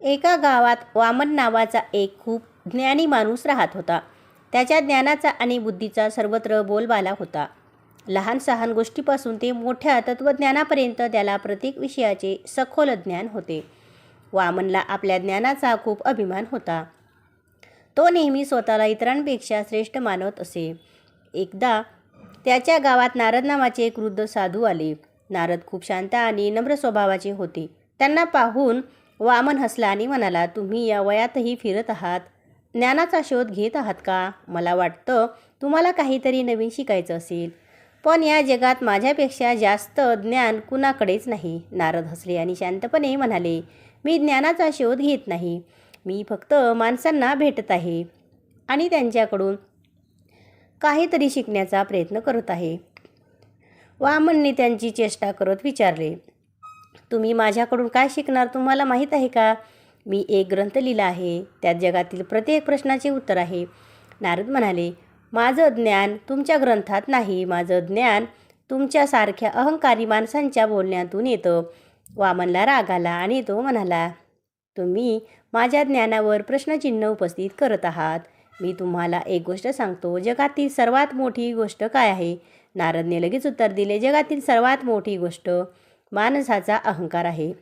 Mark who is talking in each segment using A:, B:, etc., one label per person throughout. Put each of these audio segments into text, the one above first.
A: एका गावात वामन नावाचा एक खूप ज्ञानी माणूस राहत होता. त्याच्या ज्ञानाचा आणि बुद्धीचा सर्वत्र बोलबाला होता. लहान सहान गोष्टीपासून ते मोठ्या तत्त्वज्ञानापर्यंत त्याला प्रत्येक विषयाचे सखोल ज्ञान होते. वामनला आपल्या ज्ञानाचा खूप अभिमान होता. तो नेहमी स्वतःला इतरांपेक्षा श्रेष्ठ मानत असे. एकदा त्याच्या गावात नारद नावाचे एक वृद्ध साधू आले. नारद खूप शांत आणि नम्र स्वभावाचे होते. त्यांना पाहून वामन हसला आणि म्हणाला तुम्ही या वयातही फिरत आहात. ज्ञानाचा शोध घेत आहात का? मला वाटतं तुम्हाला काहीतरी नवीन शिकायचं असेल. पण या जगात माझ्यापेक्षा जास्त ज्ञान कुणाकडेच नाही. नारद हसले आणि शांतपणे म्हणाले मी ज्ञानाचा शोध घेत नाही. मी फक्त माणसांना भेटत आहे आणि त्यांच्याकडून काहीतरी शिकण्याचा प्रयत्न करत आहे. वामनने त्यांची चेष्टा करत विचारले तुम्ही माझ्याकडून काय शिकणार तुम्हाला माहीत आहे का? मी एक ग्रंथ लिहिला आहे. त्यात जगातील प्रत्येक प्रश्नाचे उत्तर आहे. नारद म्हणाले माझं ज्ञान तुमच्या ग्रंथात नाही. माझं ज्ञान तुमच्यासारख्या अहंकारी माणसांच्या बोलण्यातून येतं वामनला राग आला आणि तो म्हणाला तुम्ही माझ्या ज्ञानावर प्रश्नचिन्ह उपस्थित करत आहात. मी तुम्हाला एक गोष्ट सांगतो. जगातील सर्वात मोठी गोष्ट काय आहे नारदने लगेच उत्तर दिले जगातील सर्वात मोठी गोष्ट माणसाचा अहंकार आहे.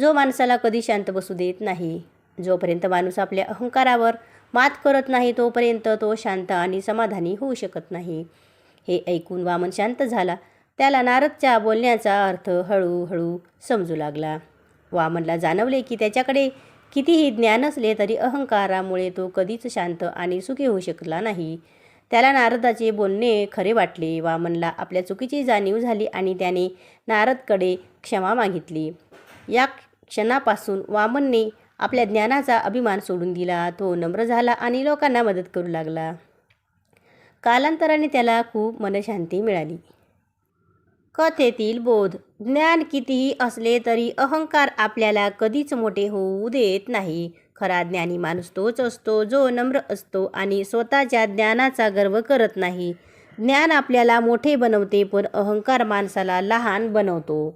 A: जो माणसाला कधी शांत बसू देत नाही जोपर्यंत माणूस आपल्या अहंकारावर मात करत नाही तोपर्यंत तो शांत आणि समाधानी होऊ शकत नाही. हे ऐकून वामन शांत झाला. त्याला नारदच्या बोलण्याचा अर्थ हळूहळू समजू लागला. वामनला जाणवले की त्याच्याकडे कितीही ज्ञान असले तरी अहंकारामुळे तो कधीच शांत आणि सुखी होऊ शकला नाही. त्याला नारदाचे बोलणे खरे वाटले वामनला आपल्या चुकीची जाणीव झाली आणि त्याने नारदकडे क्षमा मागितली. या क्षणापासून वामनने आपल्या ज्ञानाचा अभिमान सोडून दिला. तो नम्र झाला आणि लोकांना मदत करू लागला. कालांतराने त्याला खूप मनशांती मिळाली. कथेतील बोध. ज्ञान कितीही असले तरी अहंकार आपल्याला कधीच मोठे होऊ देत नाही. खरा ज्ञानी माणूस तोच असतो जो नम्र असतो आणि स्वतःच्या ज्ञानाचा गर्व करत नाही. ज्ञान आपल्याला मोठे बनवते पण अहंकार माणसाला लहान बनवतो.